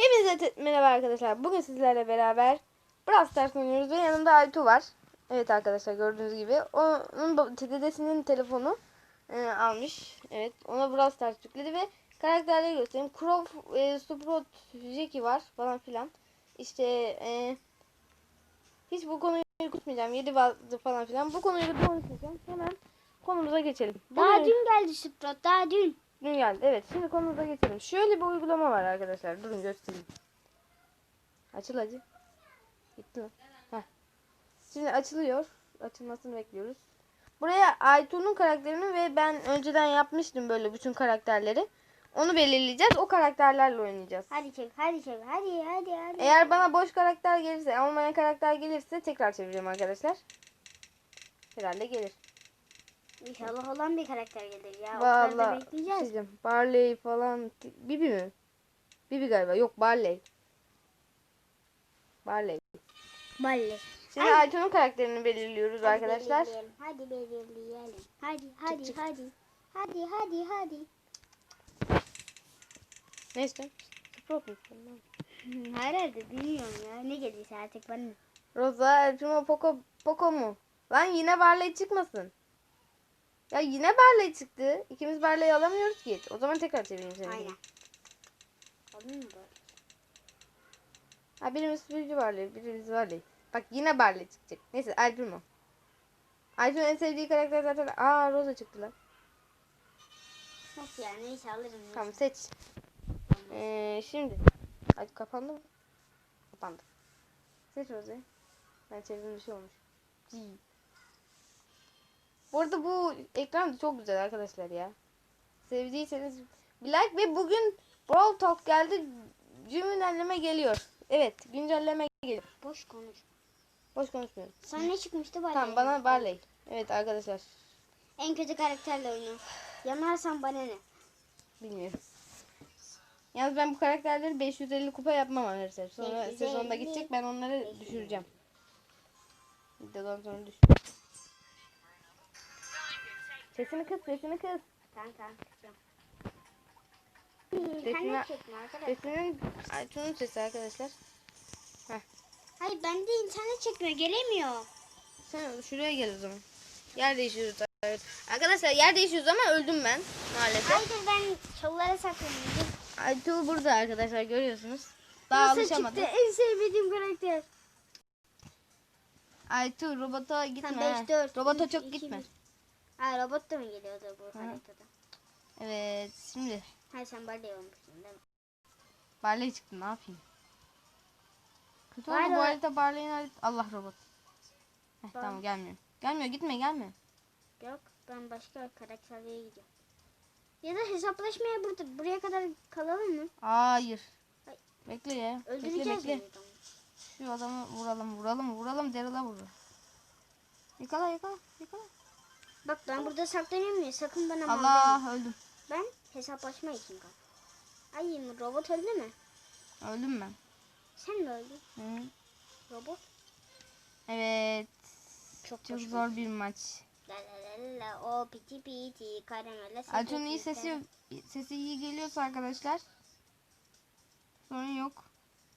Hepinize merhaba arkadaşlar. Bugün sizlerle beraber Brawl Stars oynuyoruz ve yanımda Aytu var. Evet arkadaşlar gördüğünüz gibi. Onun dedesinin telefonu e, almış. Evet ona Brawl Stars yükledi ve karakterleri göstereyim. Crow, e, Sprout, Jackie var falan filan. İşte e, hiç bu konuyu tutmayacağım. 7 vardı falan filan. Bu konuyu da konuşmayacağım. Hemen konumuza geçelim. Daha Bugün- dün geldi Sprott daha dün. Dün geldi. Evet. Şimdi konumuza geçelim. Şöyle bir uygulama var arkadaşlar. Durun göstereyim. Açıl hacı. Gitti mi? Heh. Şimdi açılıyor. Açılmasını bekliyoruz. Buraya Aytu'nun karakterini ve ben önceden yapmıştım böyle bütün karakterleri. Onu belirleyeceğiz. O karakterlerle oynayacağız. Hadi çek hadi çek hadi hadi hadi. Eğer bana boş karakter gelirse, olmayan karakter gelirse tekrar çevireceğim arkadaşlar. Herhalde gelir. İnşallah olan bir karakter gelir ya. O kadar Vallahi şey bekleyeceğiz. diyeceğim. Barley falan. Bibi mi? Bibi galiba. Yok Barley. Barley. Balle. Şimdi Ay. Aytun'un karakterini belirliyoruz Hadi arkadaşlar. belirleyelim, Hadi belirleyelim. Hadi hadi çık. hadi. Hadi hadi hadi. Ne istiyorsun? Sprout mu? Herhalde bilmiyorum ya. Ne gelirse artık bana. Rosa, Primo, Poco, Poco mu? Lan yine Barley çıkmasın. Ya yine Barley çıktı. İkimiz Barley'i alamıyoruz ki. O zaman tekrar çevireyim seni. Aynen. Olur mu böyle? Ha birimiz Sürücü Barley, birimiz Barley. Bak yine Barley çıkacak. Neyse El Primo. Aytun'un en sevdiği karakter zaten... Aa Rosa çıktı lan. Nasıl yani? Neyse alırım. Tamam seç. Ee, şimdi. Ay kapandı mı? Kapandı. Seç Rosa'yı. Ben çevirdim bir şey olmuş. G. Bu arada bu ekran da çok güzel arkadaşlar ya. Sevdiyseniz bir like ve bugün Brawl Talk geldi. Güncelleme geliyor. Evet güncelleme geliyor. Boş konuş. Boş konuşmuyorum. Sana ne çıkmıştı Barley? Tamam bana Barley. Evet arkadaşlar. En kötü karakterle oyna. Yanarsan bana ne? Bilmiyorum. Yalnız ben bu karakterleri 550 kupa yapmam arkadaşlar. Sonra 550. sezonda gidecek ben onları düşüreceğim. Videodan sonra düş. Sesini kıs, sesini kıs. Tamam tamam kızım. Sesini- çekme arkadaşlar. Sesinin Aytun'un sesi arkadaşlar. Hayır bende internet çekmiyor gelemiyor. Sen şuraya gel o zaman. Yer değişiyoruz. Evet. Arkadaşlar yer değişiyoruz ama öldüm ben maalesef. Hayır ben çalılara saklanıyorum. Aytu burada arkadaşlar görüyorsunuz. Daha Nasıl alışamadı. çıktı en sevmediğim karakter. Aytu robota gitme. Tamam, ha. beş, dört, robota üç, çok iki, gitme. bir. Ha robot da mı geliyordu bu haritada? Evet şimdi Ha sen Barley olmuşsun değil mi? Barley çıktı ne yapayım? Kötü oldu bu harita Barley'in harita. Allah robot. Heh, tamam gelmiyor. Gelmiyor gitme gelme. Yok ben başka karakterlere gidiyorum. Ya da hesaplaşmaya burada buraya kadar kalalım mı? Hayır. Ay. Bekle ya. Bekle Öldüreceğiz bekle. mi? Şu adamı vuralım vuralım vuralım Daryl'a vurur. Yakala yakala yakala. Bak ben burada saklanıyorum ya sakın bana. Allah öldüm. Ben hesaplaşma için kal. Ay robot öldü mü? Öldüm ben. Sen de öldün. Hı. Robot. Evet. Çok, Çok zor bir maç. La la la la o piti piti karamele Altun'un iyi sesi sesi iyi geliyorsa arkadaşlar sorun yok.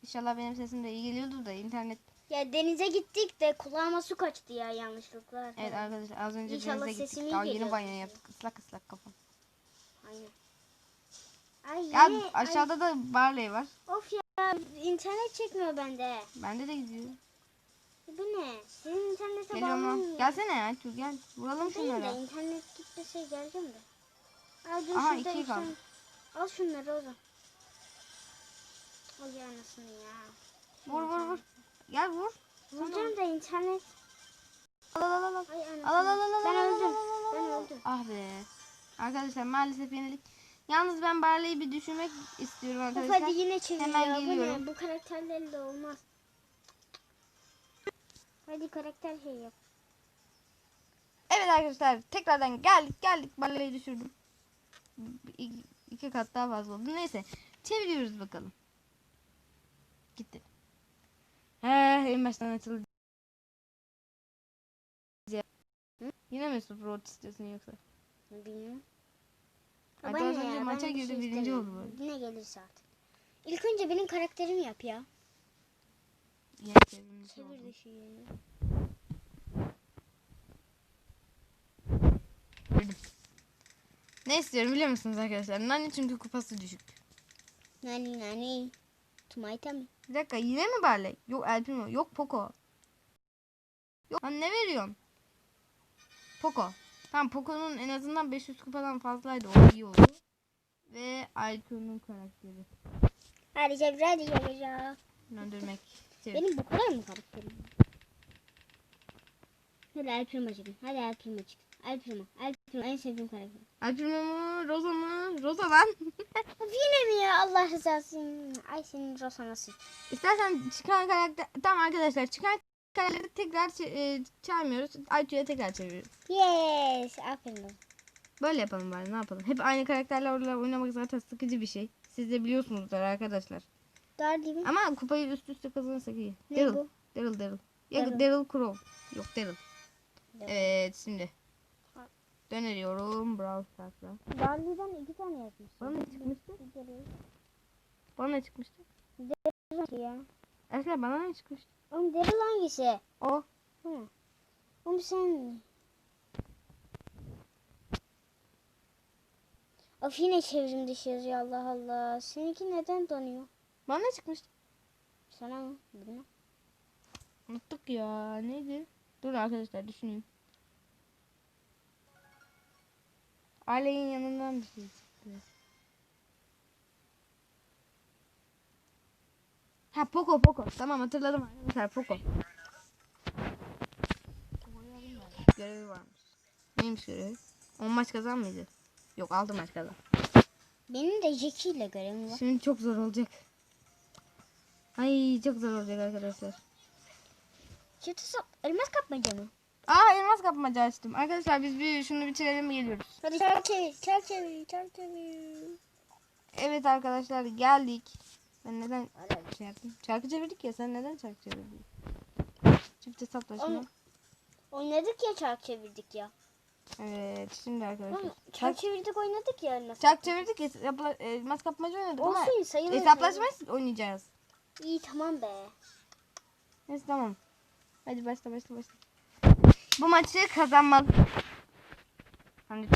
İnşallah benim sesim de iyi geliyordur da internet. Ya denize gittik de kulağıma su kaçtı ya yanlışlıkla. Evet arkadaşlar az önce İnşallah denize gittik. iyi Daha yeni banyo yaptık. Islak ıslak kafam. Aynen. Ay Ya yine- aşağıda da Barley var. ay, of ya internet çekmiyor bende. Bende de gidiyor. Bu ne? Senin internete bağlanmıyor. Gelsene Aytu gel. Vuralım Benim de şunları. internet gitmese geleceğim de. Al dur Aha, şurada iki iki kaldı. Al şunları o zaman. Al ya anasını ya. Vur vur vur. Gel vur. Vuracağım da internet. Al al al al. Ay. Al al al al. Ben öldüm. Ben öldüm. Ah be. Arkadaşlar maalesef yenilik. Yalnız ben Barley'i bir düşürmek istiyorum arkadaşlar. hadi yine çevir Hemen ya. Bu geliyorum. ne? Bu karakterlerle de olmaz. Hadi karakter şey yap. Evet arkadaşlar tekrardan geldik geldik Barley'i düşürdüm. İki, iki kat daha fazla oldu. Neyse çeviriyoruz bakalım. Gitti. He en baştan açıldı. Hı? Yine mi Sprout istiyorsun yoksa? Bilmiyorum. Bana az önce maça girdi, şey birinci istemiyorum. oldu böyle. Ne gelirse artık. İlk önce benim karakterimi yap ya. Yine çevirmiş Çevir oldum. dışı. Ne istiyorum biliyor musunuz arkadaşlar? Nani çünkü kupası düşük. Nani nani. Tumayta mı? Bir dakika yine mi Barley? Yok El Primo. Yok Poco. Yok lan ne veriyorsun? Poco. Tamam Poco'nun en azından 500 kupadan fazlaydı. O iyi oldu. Ve Aykut'un karakteri. Hadi çevir hadi çevir. Öldürmek. Çevir. Benim bu kadar mı karakterim? Hadi El Primo çıkın. Hadi El Primo çıkın. El Primo. El Primo en sevdiğim karakter. Primo mu? Rosa mı? Rosa lan. Yine mi ya Allah rızası için. Ay senin Rosana sıç. İstersen çıkan karakter... Tamam arkadaşlar çıkan karakterleri tekrar e, çağırmıyoruz. Aytu'ya tekrar çeviriyoruz. Yes. Aferin. Böyle yapalım bari ne yapalım. Hep aynı karakterlerle oynamak zaten sıkıcı bir şey. Siz de biliyorsunuzdur arkadaşlar. Dar değil mi? Ama kupayı üst üste kazanırsak iyi. Ne Daryl. bu? Daryl Daryl. Yok Daryl. Daryl Crow. Yok. Daryl. Evet şimdi. Dönüyorum Brawl Stars'a. Darlı'dan iki tane yapmış. Bana ne çıkmıştı? Bana ne çıkmıştı? ya. Arkadaşlar bana ne çıkmıştı? Oğlum Daryl hangisi? O. Hı. Oğlum sen... Of yine çevrim dışı yazıyor Allah Allah. Seninki neden donuyor? Bana ne çıkmıştı? Sana mı? Bilmem. Unuttuk ya. Neydi? Dur arkadaşlar düşüneyim. Aley'in yanından bir şey çıktı. Ha Poco Poco. Tamam hatırladım arkadaşlar Poco. Görevi varmış. Neymiş görevi? 10 maç kazan mıydı? Yok 6 maç kazan. Benim de Jackie ile görevim var. Şimdi çok zor olacak. Ay çok zor olacak arkadaşlar. Kötü sap. Elmas kapmaca mı? Aa elmas kapmaca açtım. Arkadaşlar biz bir şunu bitirelim geliyoruz. Hadi çevir, çal çevir. Evet arkadaşlar geldik. Ben neden şey yaptım? Şarkı çevirdik ya sen neden şarkı çevirdin? Çift hesaplaşma. Oğlum, Oynadık ya çark çevirdik ya. Evet şimdi arkadaşlar. Oğlum, çark çevirdik oynadık ya elmas. şarkı çevirdik hesapla, elmas kapmaca oynadık ama Olsun sayılır. hesaplaşma oynayacağız. İyi tamam be. Neyse tamam. Hadi başla başla başla. Bu maçı kazanmalı. Hani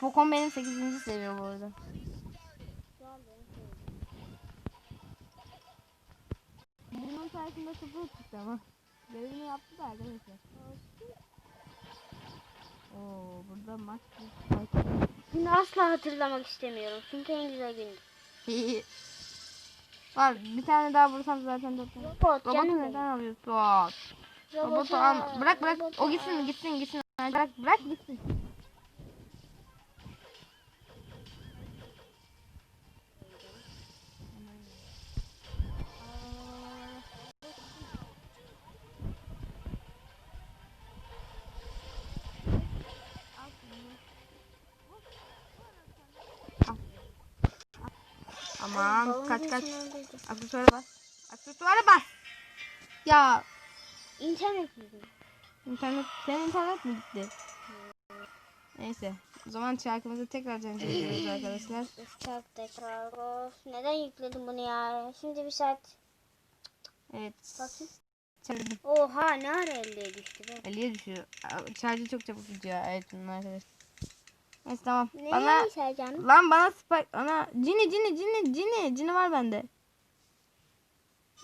Pokon benim 8. seviye bu arada. Bunun sayesinde sıfır çıktı ama. Görevini yaptı da arkadaşlar. Oo burada maç. Bunu asla hatırlamak istemiyorum. Çünkü en güzel gündü. Var bir tane daha vursam zaten dört tane. Robot Robotu neden alıyorsun? Robotu alma. Bırak bırak. O gitsin gitsin gitsin. Bırak bırak gitsin. Aman kaç kaç. Aksesuara bas. Aksesuara bas. Ya İnternet mi? internet senin internet mi gitti? Neyse. O zaman şarkımızı tekrar canlandırıyoruz arkadaşlar. Uçak tekrar. Neden yükledim bunu ya? Şimdi bir saat. Evet. Bakayım. Çevirdim. Oha ne ara elde düştü be. 50'ye düşüyor. Şarjı çok çabuk gidiyor. Evet bunun arkadaşlar. Neyse tamam. Ne Bana Sercan? lan bana spike ana cini cini cini cini cini var bende.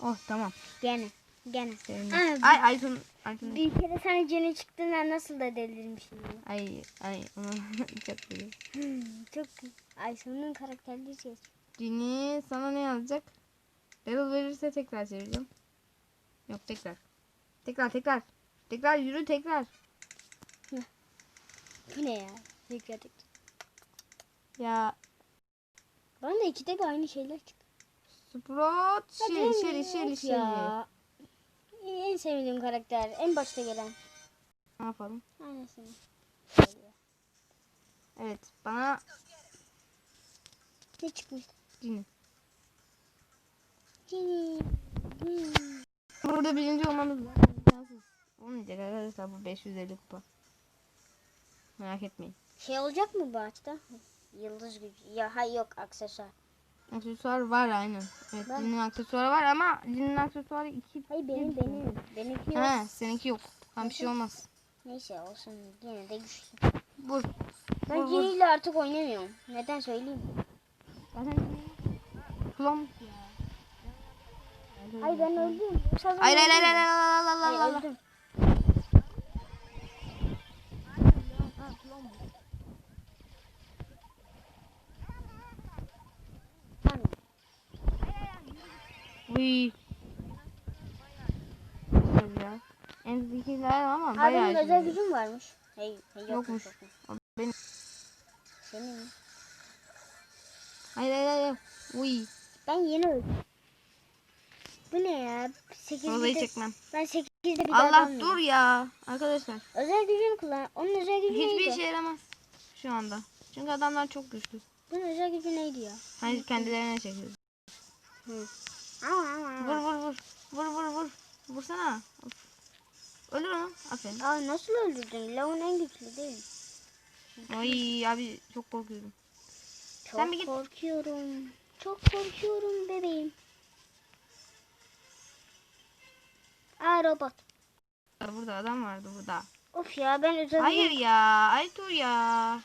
Oh tamam. Gene. Gene. Aa, Ay Aytun Aytun. Bir kere sana canı çıktığında nasıl da delirmişim ya. Ay ay onu çok iyi. Hmm, çok Aysun'un karakterli şey. Cini sana ne yazacak? Daryl verirse tekrar çevireceğim. Yok tekrar. Tekrar tekrar. Tekrar yürü tekrar. Bu ne ya? Tekrar tekrar. Ya Bana ikide bir aynı şeyler çıktı. Shelly of Shelly Shelly. ya. En sevdiğim karakter. En başta gelen. Ne yapalım? Aynısını. Evet bana Ne çıkmış? Cini. Hmm. Burada birinci olmamız. İmkansız. Olmayacak arkadaşlar bu 550 kupa. Merak etmeyin. Şey olacak mı bu ağaçta? Yıldız gücü. Ya hayır yok aksesuar. Aksesuar var aynen. Evet Ben- Jin'in aksesuarı var ama Jin'in aksesuarı iki. Hayır benim benim. Benimki yok. He seninki yok. Tam bir şey olmaz. Neyse olsun yine de güçlü. Vur. Ben. Cini'yle artık oynamıyorum. Neden söyleyeyim? Zaten kullan. Ay ben öldüm. Yoksa ben Hayır hayır hayır öldüm. hayır hayır hayır Hayır, hayır hayır. öldüm. Tamam. Uy. Ya. En zekiler ama bayağı Abinin özel iyi. gücüm varmış. Hey, hey Yokmuş. yokmuş. Benim. Senin mi? Hayır hayır hayır. Uy. Ben yeni öldüm. Bu ne ya? 8 Olayı çekmem. Ben 8'de bir daha Allah dalmıyorum. dur ya. Arkadaşlar. Özel gücünü kullan. Onun özel gücü Hiçbir neydi? işe yaramaz. Şu anda. Çünkü adamlar çok güçlü. Bunun özel gücü neydi ya? Hani kendilerine çekiyor. Hı. Vur vur vur. Vur vur vur. Vursana. Ölür onu. Aferin. Aa nasıl öldürdün? Lavun en güçlü değil? Ay abi çok korkuyorum. Çok Sen bir git. korkuyorum. Çok korkuyorum bebeğim. Aa robot. Burada adam vardı burada. Of ya ben özel Hayır ya. Aytur ya.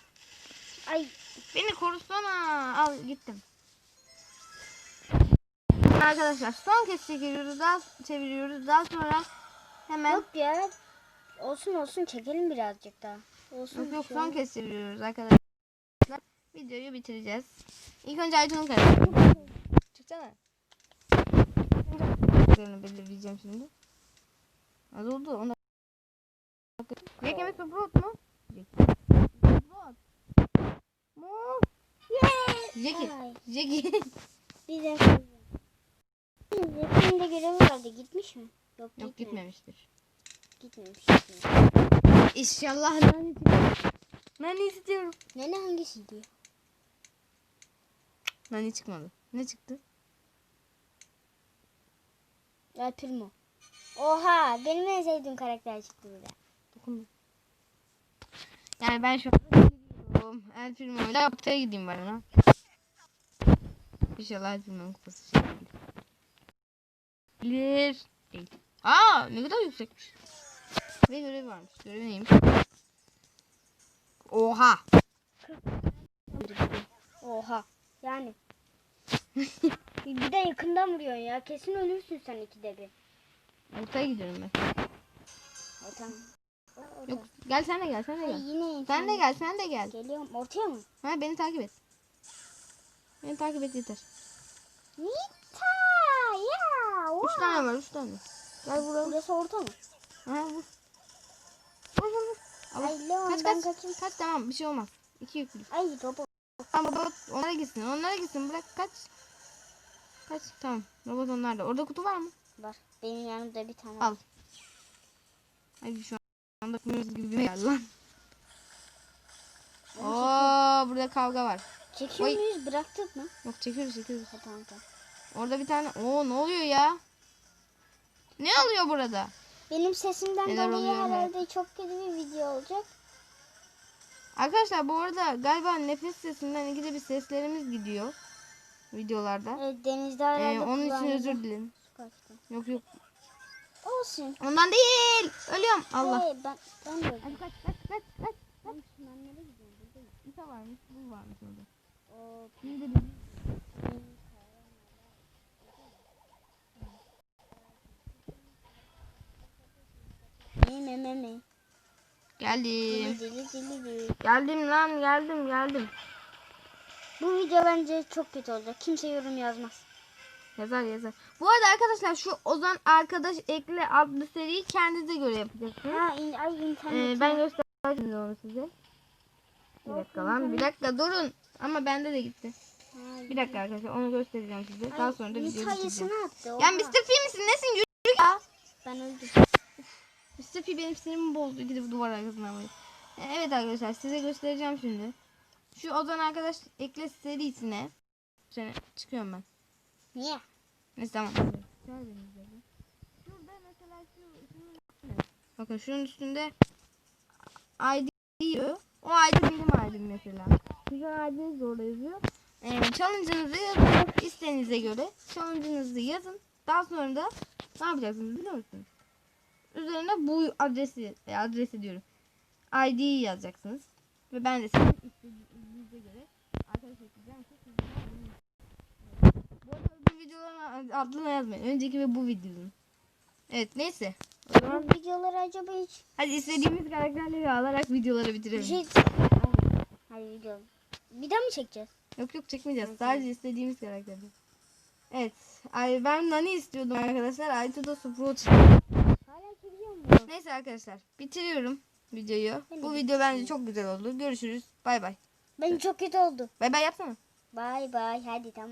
Ay Beni korusana. Al gittim. Arkadaşlar son kez çeviriyoruz. Daha çeviriyoruz. Daha sonra hemen yok ya. Olsun olsun çekelim birazcık daha. Olsun. Yok yok şu son kez çeviriyoruz arkadaşlar. Videoyu bitireceğiz. İlk önce Aytun'un karesi. Çıksana. Üzerine belirleyeceğim şimdi. Az oldu. Ona... Mi Sprout mu? Sprout. Mu? Jackie. Ay. Jackie. Bir dakika. Yakında görevi vardı. Gitmiş mi? Yok, Yok gitmemiş. gitmemiştir. Gitmemiş. İnşallah nani çıkar. Nani istiyorum. Nene hangisi diyor? Nani çıkmadı. Ne çıktı? El Primo. Oha benim en sevdiğim karakter çıktı burada. Dokundu. Yani ben şu an gidiyorum. El Primo ile yaptığa gideyim ben ona. İnşallah El Primo'nun kupası değil. Bilir. Değil. Aa ne kadar yüksekmiş. Ve görev varmış. Görevi neymiş? Oha. Oha. Yani. bir de yakından vuruyorsun ya. Kesin ölürsün sen ikide bir. Ortaya gidiyorum ben. O tamam. O- o Yok gel sen de gel sen de Ay, gel. yine Sen de gel sen de gel. Geliyorum. Ortaya mı? Ha beni takip et. Beni takip et yeter. Nita ya. Üç tane var üç tane. Gel buraya. Burası orta mı? Ha vur. Vur vur vur. Ay Leon Kaç ben kaç. kaçayım. Kaç tamam bir şey olmaz. İki yüklü. Ay robot. Tamam robot onlara gitsin. Onlara gitsin bırak kaç. Kaç tamam. Robot onlarda. Orada kutu var mı? Var. Benim yanımda bir tane. Al. Ay şu anda kumuz gibi bir geldi lan. Oo burada kavga var. Çekiyor Oy. muyuz? Bıraktık mı? Yok çekiyoruz çekiyoruz. Ha, tamam tamam. Orada bir tane. Oo ne oluyor ya? Ne oluyor burada? Benim sesimden Neler dolayı oluyor herhalde çok kötü bir video olacak. Arkadaşlar bu arada galiba nefes sesinden ikide bir seslerimiz gidiyor. Videolarda. Evet, denizde herhalde Ee, onun için özür dilerim. Yok yok. Olsun. Ondan değil. Ölüyorum. Allah. Hey, ben, ben de öldüm. Hadi kaç kaç kaç kaç. Ben çimenlere gidiyorum. İsa varmış, bu varmış orada. Şimdi de Me me me me. geldim. Dili dili dili dili. Geldim lan geldim geldim. Bu video bence çok kötü olacak. Kimse yorum yazmaz. Yazar yazar. Bu arada arkadaşlar şu Ozan arkadaş ekle adlı seriyi kendinize göre yapacaksınız. Ha, in, ay internet. Ee, ben göstereceğim onu size. Bir dakika lan bir dakika durun. Ama bende de gitti. Bir dakika arkadaşlar onu göstereceğim size. Daha sonra da video bitireceğim. Ya. Mr. P misin nesin yürü ya. Ben öldüm. P benim sinirimi bozdu. Gidip duvar arkasına vurdu. Ee, Evet arkadaşlar size göstereceğim şimdi. Şu Ozan arkadaş ekle serisine. Sene çıkıyorum ben. Niye? Neyse tamam. Bakın şunun üstünde ID diyor. O ID benim ID'm mesela. Sizin ID'niz de orada yazıyor. e, challenge'ınızı yazın. İsteğinize göre challenge'ınızı yazın. Daha sonra da ne yapacaksınız biliyor musunuz? Üzerine bu adresi, e, adresi diyorum. ID'yi yazacaksınız. Ve ben de sizin istediğinize göre arkadaş ekleyeceğim. Bu arada bu videoların adını yazmayın. Önceki ve bu videonun. Evet neyse. O zaman Bu videoları acaba hiç hadi istediğimiz karakterleri alarak videoları bir bitirelim. şey... Hadi video. Bir daha mı çekeceğiz? Yok yok çekmeyeceğiz. Sadece istediğimiz karakterleri. Evet. Ay, ben Nani istiyordum arkadaşlar. Aytu da Sprout istiyor. Neyse arkadaşlar. Bitiriyorum videoyu. Ben Bu video bence çok güzel oldu. Görüşürüz. Bay bay. Benim çok kötü oldu. Bay bay yapsana. Bay bay hadi tamam.